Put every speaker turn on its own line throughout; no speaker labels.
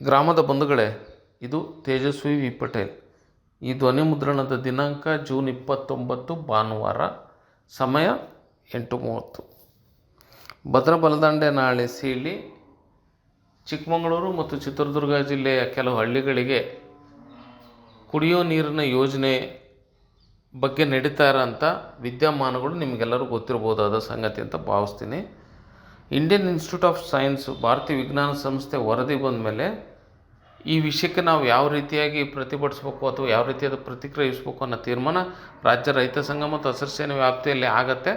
ಗ್ರಾಮದ ಬಂಧುಗಳೇ, ಇದು ತೇಜಸ್ವಿ ವಿ ಪಟೇಲ್. ಈ ಧ್ವನಿ ಮುದ್ರಣದ ದಿನಾಂಕ ಜೂನ್ ಇಪ್ಪತ್ತೊಂಬತ್ತು, ಭಾನುವಾರ, ಸಮಯ ಎಂಟು ಮೂವತ್ತು ಭದ್ರಾ ಬಲದಂಡೆ ನಾಳೆ ಸೀಳಿ, ಚಿಕ್ಕಮಗಳೂರು ಮತ್ತು ಚಿತ್ರದುರ್ಗ ಜಿಲ್ಲೆಯ ಕೆಲವು ಹಳ್ಳಿಗಳಿಗೆ ಕುಡಿಯೋ ನೀರಿನ ಯೋಜನೆ ಬಗ್ಗೆ ನಡೀತಾ ಇರೋಂಥ ವಿದ್ಯಮಾನಗಳು ನಿಮಗೆಲ್ಲರೂ ಗೊತ್ತಿರ್ಬೋದಾದ ಸಂಗತಿ ಅಂತ ಭಾವಿಸ್ತೀನಿ. ಇಂಡಿಯನ್ ಇನ್ಸ್ಟಿಟ್ಯೂಟ್ ಆಫ್ ಸೈನ್ಸ್ ಭಾರತೀಯ ವಿಜ್ಞಾನ ಸಂಸ್ಥೆ ವರದಿ ಬಂದ ಮೇಲೆ ಈ ವಿಷಯಕ್ಕೆ ನಾವು ಯಾವ ರೀತಿಯಾಗಿ ಪ್ರತಿಭಟಿಸ್ಬೇಕು ಅಥವಾ ಯಾವ ರೀತಿಯಾದ ಪ್ರತಿಕ್ರಿಯಿಸಬೇಕು ಅನ್ನೋ ತೀರ್ಮಾನ ರಾಜ್ಯ ರೈತ ಸಂಘ ಮತ್ತು ಹಸಿರು ಸೇನೆ ವ್ಯಾಪ್ತಿಯಲ್ಲಿ ಆಗತ್ತೆ.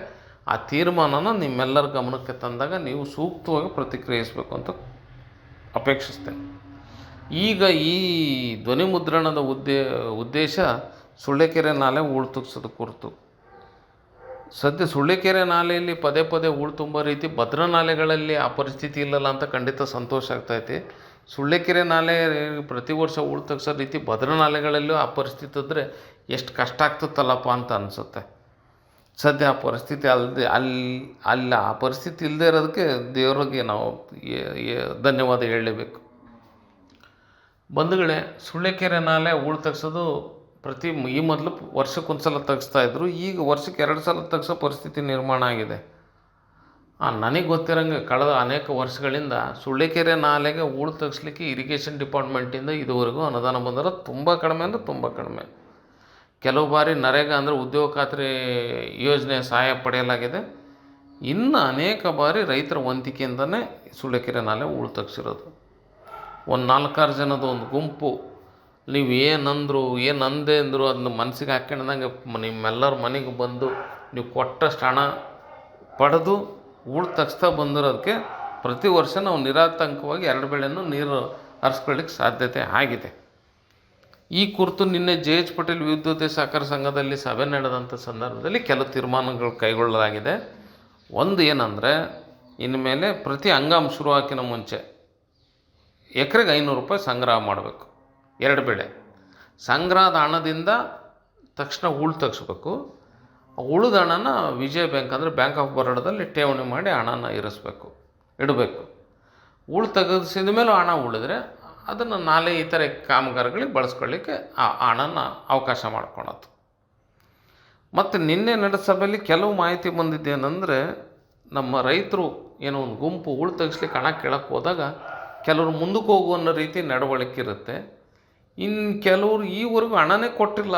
ಆ ತೀರ್ಮಾನನ ನಿಮ್ಮೆಲ್ಲರ ಗಮನಕ್ಕೆ ತಂದಾಗ ನೀವು ಸೂಕ್ತವಾಗಿ ಪ್ರತಿಕ್ರಿಯಿಸಬೇಕು ಅಂತ ಅಪೇಕ್ಷಿಸ್ತೇನೆ ಈಗ ಈ ಧ್ವನಿ ಮುದ್ರಣದ ಉದ್ದೇ, ಉದ್ದೇಶ ಸುಳ್ಳೆಕೆರೆ ನಾಲೆ ಉಳ್ತುಗ್ಸೋದು ತುಗ್ಸೋದು ಕುರಿತು. ಸದ್ಯ ಸುಳ್ಳಿಕೆರೆ ನಾಲೆಯಲ್ಲಿ ಪದೇ ಪದೇ ಹೂಳು ತುಂಬೋ ರೀತಿ ಭದ್ರಾ ನಾಲೆಗಳಲ್ಲಿ ಆ ಪರಿಸ್ಥಿತಿ ಇಲ್ಲಲ್ಲ ಅಂತ ಖಂಡಿತ ಸಂತೋಷ ಆಗ್ತೈತಿ. ಸುಳ್ಳಿಕೆರೆ ನಾಲೆ ಪ್ರತಿ ವರ್ಷ ಹೂಳು ತೆಗ್ಸೋ ರೀತಿ ಭದ್ರಾ ನಾಲೆಗಳಲ್ಲೂ ಆ ಪರಿಸ್ಥಿತಿ ಇದ್ದರೆ ಎಷ್ಟು ಕಷ್ಟ ಆಗ್ತದಲ್ಲಪ್ಪ ಅಂತ ಅನಿಸುತ್ತೆ. ಸದ್ಯ ಆ ಪರಿಸ್ಥಿತಿ ಅಲ್ಲದೆ ಅಲ್ಲಿ ಅಲ್ಲ, ಆ ಪರಿಸ್ಥಿತಿ ಇಲ್ಲದೆ ಇರೋದಕ್ಕೆ ದೇವರಿಗೆ ನಾವು ಧನ್ಯವಾದ ಹೇಳಲೇಬೇಕು. ಬಂಧುಗಳೇ, ಸುಳ್ಳೆಕೆರೆ ನಾಲೆ ಹೂಳು ತೆಗ್ಸೋದು ಪ್ರತಿ ಈ ಮೊದಲು ವರ್ಷಕ್ಕೊಂದು ಸಲ ಇದ್ದರು ಈಗ ವರ್ಷಕ್ಕೆ ಎರಡು ಸಲ ತೆಗ್ಸೋ ಪರಿಸ್ಥಿತಿ ನಿರ್ಮಾಣ ಆಗಿದೆ. ನನಗೆ ಗೊತ್ತಿರೋಂಗೆ ಕಳೆದ ಅನೇಕ ವರ್ಷಗಳಿಂದ ಸುಳ್ಳಿಕೆರೆ ನಾಲೆಗೆ ಹೂಳು ತೆಗಿಸ್ಲಿಕ್ಕೆ ಇರಿಗೇಷನ್ ಡಿಪಾರ್ಟ್ಮೆಂಟಿಂದ ಇದುವರೆಗೂ ಅನುದಾನ ಬಂದರೆ ತುಂಬ ಕಡಿಮೆ ಅಂದರೆ ತುಂಬ ಕಡಿಮೆ. ಕೆಲವು ಬಾರಿ ನರೇಗಾ ಅಂದರೆ ಉದ್ಯೋಗ ಖಾತ್ರಿ ಯೋಜನೆ ಸಹಾಯ ಪಡೆಯಲಾಗಿದೆ. ಇನ್ನು ಅನೇಕ ಬಾರಿ ರೈತರ ವಂತಿಕೆಯಿಂದನೇ ಸುಳ್ಳಿಕೆರೆ ನಾಲೆ ಹೂಳು ತಗ್ಸಿರೋದು. ಒಂದು ನಾಲ್ಕಾರು ಜನದ ಒಂದು ಗುಂಪು ನೀವು ಏನಂದರು ಏನು ಅಂದೆ ಅಂದರು ಅದನ್ನ ಮನಸ್ಸಿಗೆ ಹಾಕ್ಕೊಂಡಂಗೆ ನಿಮ್ಮೆಲ್ಲರ ಮನೆಗೆ ಬಂದು ನೀವು ಕೊಟ್ಟಷ್ಟು ಹಣ ಪಡೆದು ಹೂಳು ತಗ್ಸ್ತಾ ಬಂದಿರೋದಕ್ಕೆ ಪ್ರತಿ ವರ್ಷ ನಾವು ನಿರಾತಂಕವಾಗಿ ಎರಡು ಬೆಳೆಯನ್ನು ನೀರು ಹರಿಸ್ಕೊಳ್ಳಿಕ್ಕೆ ಸಾಧ್ಯತೆ ಆಗಿದೆ. ಈ ಕುರಿತು ನಿನ್ನೆ ಜೆ ಎಚ್ ಪಟೇಲ್ ವಿದ್ಯುತ್ ಸಹಕಾರ ಸಂಘದಲ್ಲಿ ಸಭೆ ನಡೆದಂಥ ಸಂದರ್ಭದಲ್ಲಿ ಕೆಲವು ತೀರ್ಮಾನಗಳು ಕೈಗೊಳ್ಳಲಾಗಿದೆ. ಒಂದು ಏನಂದರೆ ಇನ್ಮೇಲೆ ಪ್ರತಿ ಅಂಗಾಂಶ ಶುರು ಹಾಕಿನ ಮುಂಚೆ ಎಕರೆಗೆ ಐನೂರು ರೂಪಾಯಿ ಸಂಗ್ರಹ ಮಾಡಬೇಕು. ಎರಡು ಬೆಳೆ. ಸಂಗ್ರಹದ ಹಣದಿಂದ ತಕ್ಷಣ ಉಳು ತೆಗಿಸ್ಬೇಕು. ಉಳಿದ ಹಣನ ವಿಜಯ ಬ್ಯಾಂಕ್ ಅಂದರೆ ಬ್ಯಾಂಕ್ ಆಫ್ ಬರೋಡದಲ್ಲಿ ಠೇವಣಿ ಮಾಡಿ ಹಣನ ಇರಿಸ್ಬೇಕು, ಇಡಬೇಕು. ಉಳು ತೆಗೆಸಿದ ಮೇಲೂ ಹಣ ಉಳಿದ್ರೆ ಅದನ್ನು ನಾಳೆ ಇತರೆ ಕಾಮಗಾರಿಗಳಿಗೆ ಬಳಸ್ಕೊಳ್ಳಿಕ್ಕೆ ಆ ಹಣನ ಅವಕಾಶ ಮಾಡ್ಕೊಳತ್ತು ಮತ್ತು ನಿನ್ನೆ ನಡೆದ ಸಭೆಯಲ್ಲಿ ಕೆಲವು ಮಾಹಿತಿ ಬಂದಿದ್ದೇನೆಂದರೆ ನಮ್ಮ ರೈತರು ಏನೋ ಒಂದು ಗುಂಪು ಉಳು ತೆಗಿಸ್ಲಿಕ್ಕೆ ಹಣ ಕೇಳಕ್ಕೆ ಹೋದಾಗ ಕೆಲವರು ಮುಂದಕ್ಕೆ ಹೋಗುವ ರೀತಿ ನಡವಳಿಕೆ ಇರುತ್ತೆ. ಇನ್ನು ಕೆಲವರು ಈವರೆಗೂ ಹಣನೇ ಕೊಟ್ಟಿಲ್ಲ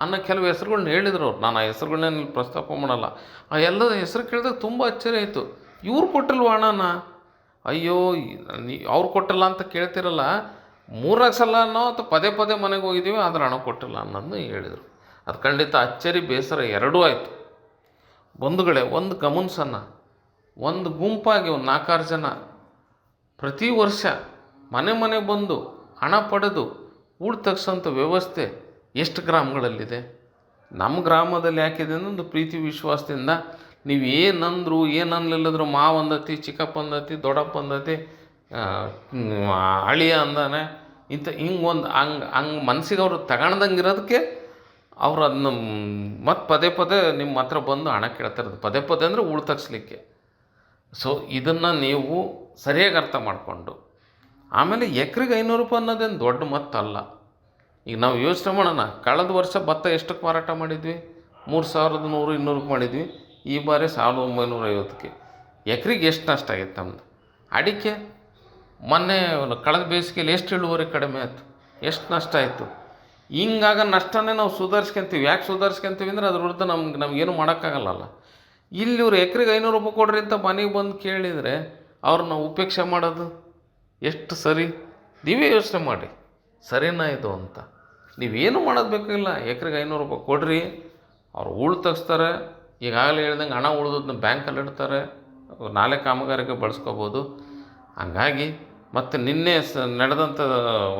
ಅನ್ನೋ ಕೆಲವು ಹೆಸರುಗಳನ್ನ ಹೇಳಿದ್ರು ಅವ್ರು. ನಾನು ಆ ಹೆಸರುಗಳನ್ನ ಪ್ರಸ್ತಾಪ ಮಾಡಲ್ಲ. ಆ ಎಲ್ಲ ಹೆಸರು ಕೇಳಿದಾಗ ತುಂಬ ಅಚ್ಚರಿ ಆಯಿತು. ಇವ್ರು ಕೊಟ್ಟಿಲ್ವ ಹಣನ? ಅಯ್ಯೋ ಅವ್ರು ಕೊಟ್ಟಿಲ್ಲ ಅಂತ ಕೇಳ್ತಿರಲ್ಲ. ಮೂರಾಗ ಸಲ ಅನ್ನೋ ಅಥವಾ ಪದೇ ಪದೇ ಮನೆಗೆ ಹೋಗಿದ್ದೀವಿ, ಆದ್ರೆ ಹಣ ಕೊಟ್ಟಿಲ್ಲ ಅನ್ನೋದನ್ನ ಹೇಳಿದರು. ಅದು ಖಂಡಿತ ಅಚ್ಚರಿ ಬೇಸರ ಎರಡೂ ಆಯಿತು. ಬಂಧುಗಳೇ, ಒಂದು ಗಮನಿಸೋಣ ಒಂದು ಗುಂಪಾಗಿ ಒಂದು ನಾಲ್ಕಾರು ಜನ ಪ್ರತಿ ವರ್ಷ ಮನೆ ಮನೆ ಬಂದು ಹಣ ಪಡೆದು ಹೂಳು ತಗ್ಸೋಂಥ ವ್ಯವಸ್ಥೆ ಎಷ್ಟು ಗ್ರಾಮಗಳಲ್ಲಿದೆ? ನಮ್ಮ ಗ್ರಾಮದಲ್ಲಿ ಯಾಕಿದೆ ಒಂದು ಪ್ರೀತಿ ವಿಶ್ವಾಸದಿಂದ ನೀವು ಏನಂದ್ರು ಏನು ಅನ್ಲಿಲ್ಲದ್ರು ಮಾವ ಅಂದತಿ, ಚಿಕ್ಕಪ್ಪ ಅಂದತಿ, ದೊಡ್ಡಪ್ಪ ಅಂದತಿ ಅಳಿಯ ಅಂದಾನೆ, ಇಂಥ ಹಿಂಗೆ ಒಂದು ಹಂಗೆ ಹಂಗೆ ಮನಸ್ಸಿಗೆ ಅವರು ತಗೊಳ್ದಂಗೆ ಇರೋದಕ್ಕೆ ಅವ್ರು ಅದನ್ನ ಮತ್ತು ಪದೇ ಪದೇ ನಿಮ್ಮ ಹತ್ರ ಬಂದು ಹಣ ಕೇಳ್ತಿರೋದು ಪದೇ ಪದೇ ಅಂದರೆ ಉಳು ತಗ್ಸ್ಲಿಕ್ಕೆ. ಸೊ ಇದನ್ನು ನೀವು ಸರಿಯಾಗಿ ಅರ್ಥ ಮಾಡಿಕೊಂಡು ಆಮೇಲೆ ಎಕ್ರಿಗೆ ಐನೂರು ರೂಪಾಯಿ ಅನ್ನೋದೇನು ದೊಡ್ಡ ಮೊತ್ತಲ್ಲ. ಈಗ ನಾವು ಯೋಚನೆ ಮಾಡೋಣ, ಕಳೆದ ವರ್ಷ ಭತ್ತ ಎಷ್ಟಕ್ಕೆ ಮಾರಾಟ ಮಾಡಿದ್ವಿ? ಮೂರು ಸಾವಿರದ ನೂರು, ಇನ್ನೂರಕ್ಕೆ ಮಾಡಿದ್ವಿ. ಈ ಬಾರಿ ಸಾವಿರದ ಒಂಬೈನೂರ ಐವತ್ತಕ್ಕೆ. ಎಕ್ರಿಗೆ ಎಷ್ಟು ನಷ್ಟ ಆಗೈತೆ ನಮ್ಮದು ಅಡಿಕೆ? ಮೊನ್ನೆ ಕಳೆದ ಬೇಸಿಗೆಯಲ್ಲಿ ಎಷ್ಟು ಇಳುವರಿ ಕಡಿಮೆ ಆಯಿತು? ಎಷ್ಟು ನಷ್ಟ ಆಯಿತು? ಹಿಂಗಾಗ ನಷ್ಟನೇ ನಾವು ಸುಧಾರಿಸ್ಕೊಂತೀವಿ. ಯಾಕೆ ಸುಧಾರಿಸ್ಕೊಂತೀವಿ ಅಂದರೆ ಅದ್ರ ವಿರುದ್ಧ ನಮ್ಗೆ ನಮಗೇನು ಮಾಡೋಕ್ಕಾಗಲ್ಲಲ್ಲ. ಇಲ್ಲಿ ಇವ್ರು ಎಕ್ರಿಗೆ ಐನೂರು ರೂಪಾಯಿ ಕೊಡ್ರಿ ಅಂತ ಮನೆಗೆ ಬಂದು ಕೇಳಿದರೆ ಅವ್ರನ್ನ ಉಪೇಕ್ಷೆ ಮಾಡೋದು? ಎಷ್ಟು ಸರಿ? ನೀವೇ ಯೋಚನೆ ಮಾಡಿ. ಸರಿನಾ ಇದು ಅಂತ. ನೀವೇನು ಮಾಡೋದು ಬೇಕಾಗಿಲ್ಲ. ಎಕ್ರೆಗೆ ಐನೂರು ರೂಪಾಯಿ ಕೊಡ್ರಿ. ಅವ್ರು ಉಳು ತೆಗಿಸ್ತಾರೆ. ಈಗಾಗಲೇ ಹೇಳ್ದಂಗೆ ಹಣ ಉಳಿದದನ್ನ ಬ್ಯಾಂಕಲ್ಲಿ ಇಡ್ತಾರೆ. ನಾಳೆ ಕಾಮಗಾರಿಗೆ ಬಳಸ್ಕೋಬೋದು. ಹಂಗಾಗಿ ಮತ್ತು ನಿನ್ನೆ ಸ ನಡೆದಂಥ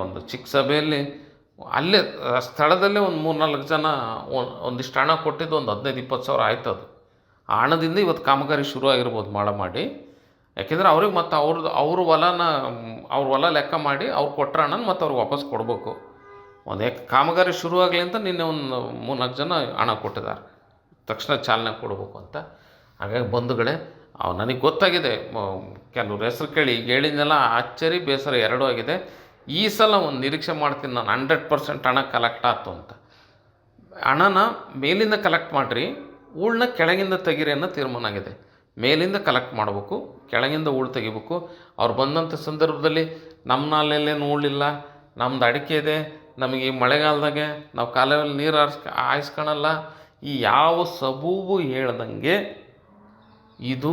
ಒಂದು ಚಿಕ್ಕ ಸಭೆಯಲ್ಲಿ ಅಲ್ಲೇ ಸ್ಥಳದಲ್ಲೇ ಒಂದು ಮೂರು ನಾಲ್ಕು ಜನ ಒಂದಿಷ್ಟು ಹಣ ಕೊಟ್ಟಿದ್ದು ಒಂದು ಹದಿನೈದು ಇಪ್ಪತ್ತು ಸಾವಿರ ಆಯ್ತು ಅದು ಆ ಹಣದಿಂದ ಇವತ್ತು ಕಾಮಗಾರಿ ಶುರು ಆಗಿರ್ಬೋದು ಮಾಡ ಮಾಡಿ. ಯಾಕೆಂದರೆ ಅವ್ರಿಗೆ ಮತ್ತು ಅವ್ರದ್ದು ಅವ್ರ ಹೊಲನ, ಅವ್ರ ಹೊಲ ಲೆಕ್ಕ ಮಾಡಿ ಅವ್ರು ಕೊಟ್ಟರೆ ಹಣನ ಮತ್ತು ಅವ್ರಿಗೆ ವಾಪಸ್ ಕೊಡಬೇಕು. ಒಂದು ಕಾಮಗಾರಿ ಶುರು ಆಗಲಿ ಅಂತ ನಿನ್ನೆ ಒಂದು ಮೂರ್ನಾಲ್ಕು ಜನ ಹಣ ಕೊಟ್ಟಿದ್ದಾರೆ ತಕ್ಷಣ ಚಾಲನೆ ಕೊಡಬೇಕು ಅಂತ. ಹಾಗಾಗಿ ಬಂಧುಗಳೇ, ಅವು ನನಗೆ ಗೊತ್ತಾಗಿದೆ ಕೆಲವ್ರು ಹೆಸರು ಕೇಳಿ, ಈಗ ಹೇಳಿದ್ನೆಲ್ಲ ಅಚ್ಚರಿ ಬೇಸರ ಎರಡೂ ಆಗಿದೆ. ಈ ಸಲ ಒಂದು ನಿರೀಕ್ಷೆ ಮಾಡ್ತೀನಿ ನಾನು, ಹಂಡ್ರೆಡ್ ಪರ್ಸೆಂಟ್ ಹಣ ಕಲೆಕ್ಟ್ ಆಯ್ತು ಅಂತ. ಹಣನ ಮೇಲಿಂದ ಕಲೆಕ್ಟ್ ಮಾಡಿರಿ, ಉಳ್ನ ಕೆಳಗಿಂದ ತೆಗೀರಿ ಅನ್ನೋ ತೀರ್ಮಾನ ಆಗಿದೆ. ಮೇಲಿಂದ ಕಲೆಕ್ಟ್ ಮಾಡಬೇಕು, ಕೆಳಗಿಂದ ಉಳು ತೆಗಿಬೇಕು. ಅವ್ರು ಬಂದಂಥ ಸಂದರ್ಭದಲ್ಲಿ ನಮ್ಮ ನಾಲೆಲ್ಲೇನು ಉಳಿಲ್ಲ ನಮ್ದು ಅಡಿಕೆ ಇದೆ, ನಮಗೆ ಈ ಮಳೆಗಾಲದಾಗೆ ನಾವು ಕಾಲುವೆಯಲ್ಲಿ ನೀರು ಹಾರಿಸ್ ಹಾಯಿಸ್ಕೊಳಲ್ಲ ಈ ಯಾವ ಸಬೂಬು ಹೇಳ್ದಂಗೆ ಇದು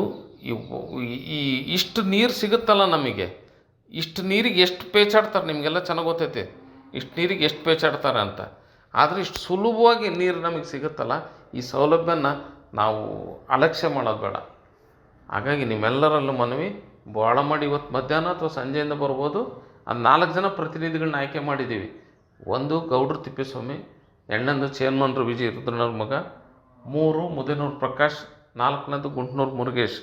ಈ, ಇಷ್ಟು ನೀರು ಸಿಗುತ್ತಲ್ಲ ನಮಗೆ. ಇಷ್ಟು ನೀರಿಗೆ ಎಷ್ಟು ಪೇಚಾಡ್ತಾರೆ ನಿಮಗೆಲ್ಲ ಚೆನ್ನಾಗಿ ಗೊತ್ತೈತಿ. ಇಷ್ಟು ನೀರಿಗೆ ಎಷ್ಟು ಪೇಚಾಡ್ತಾರೆ ಅಂತ. ಆದರೆ ಇಷ್ಟು ಸುಲಭವಾಗಿ ನೀರು ನಮಗೆ ಸಿಗುತ್ತಲ್ಲ, ಈ ಸೌಲಭ್ಯನ ನಾವು ಅಲಕ್ಷ್ಯ ಮಾಡೋದು ಬೇಡ. ಹಾಗಾಗಿ ನಿಮ್ಮೆಲ್ಲರಲ್ಲೂ ಮನವಿ ಭಾಳ ಮಾಡಿ ಇವತ್ತು ಮಧ್ಯಾಹ್ನ ಅಥವಾ ಸಂಜೆಯಿಂದ ಬರ್ಬೋದು. ಅದು ನಾಲ್ಕು ಜನ ಪ್ರತಿನಿಧಿಗಳನ್ನ ಆಯ್ಕೆ ಮಾಡಿದ್ದೀವಿ. ಒಂದು ಗೌಡ್ರ ತಿಪ್ಪೇಸ್ವಾಮಿ, ಎಣ್ಣಂದು ಚೇರ್ಮನ್ರು ವಿಜಯ ರುದ್ರನವ್ರ ಮಗ, ಮೂರು ಮುದೇನೂರು ಪ್ರಕಾಶ್, ನಾಲ್ಕನೇದು ಗುಂಟ್ನೂರು ಮುರುಗೇಶ್.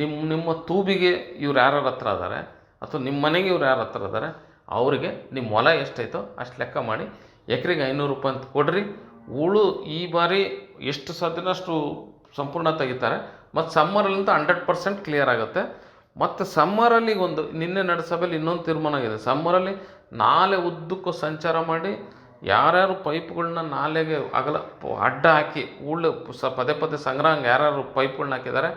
ನಿಮ್ಮ ನಿಮ್ಮ ತೂಬಿಗೆ ಇವ್ರು ಯಾರ್ಯಾರ ಹತ್ರ ಇದ್ದಾರೆ ಅಥವಾ ನಿಮ್ಮ ಮನೆಗೆ ಇವ್ರು ಯಾರ ಹತ್ರ ಇದ್ದಾರೆ ಅವರಿಗೆ ನಿಮ್ಮ ಹೊಲ ಎಷ್ಟೈತೋ ಅಷ್ಟು ಲೆಕ್ಕ ಮಾಡಿ ಎಕರೆಗೆ ಐನೂರು ರೂಪಾಯಿ ಅಂತ ಕೊಡ್ರಿ. ಉಳು ಈ ಬಾರಿ ಎಷ್ಟು ಸಾಧ್ಯನಷ್ಟು ಸಂಪೂರ್ಣ ತೆಗಿತಾರೆ. ಮತ್ತು ಸಮ್ಮರಲ್ಲಿಂದ ಹಂಡ್ರೆಡ್ ಪರ್ಸೆಂಟ್ ಕ್ಲಿಯರ್ ಆಗುತ್ತೆ. ಮತ್ತು ಸಮ್ಮರಲ್ಲಿ ಒಂದು, ನಿನ್ನೆ ನಡೆದ ಸಭೆಯಲ್ಲಿ ಇನ್ನೊಂದು ತೀರ್ಮಾನ ಆಗಿದೆ. ಸಮ್ಮರಲ್ಲಿ ನಾಲೆ ಉದ್ದಕ್ಕೂ ಸಂಚಾರ ಮಾಡಿ ಯಾರ್ಯಾರು ಪೈಪ್ಗಳನ್ನ ನಾಲೆಗೆ ಅಗಲ ಅಡ್ಡ ಹಾಕಿ ಉಳ್ಳು ಸ ಪದೇ ಪದೇ ಸಂಗ್ರಹ ಯಾರ್ಯಾರು ಪೈಪ್ಗಳನ್ನ ಹಾಕಿದ್ದಾರೆ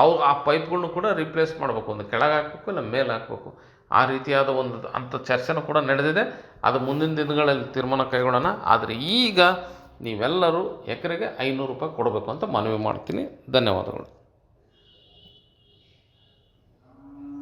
ಅವು ಆ ಪೈಪ್ಗಳ್ನು ಕೂಡ ರಿಪ್ಲೇಸ್ ಮಾಡಬೇಕು. ಒಂದು ಕೆಳಗೆ ಹಾಕಬೇಕು, ಇಲ್ಲ ಮೇಲೆ ಹಾಕಬೇಕು. ಆ ರೀತಿಯಾದ ಒಂದು ಅಂಥ ಚರ್ಚೆನೂ ಕೂಡ ನಡೆದಿದೆ. ಅದು ಮುಂದಿನ ದಿನಗಳಲ್ಲಿ ತೀರ್ಮಾನ ಕೈಗೊಳ್ಳೋಣ. ಆದರೆ ಈಗ ನೀವೆಲ್ಲರೂ ಎಕರೆಗೆ ಐನೂರು ರೂಪಾಯಿ ಕೊಡಬೇಕು ಅಂತ ಮನವಿ ಮಾಡ್ತೀನಿ. ಧನ್ಯವಾದಗಳು.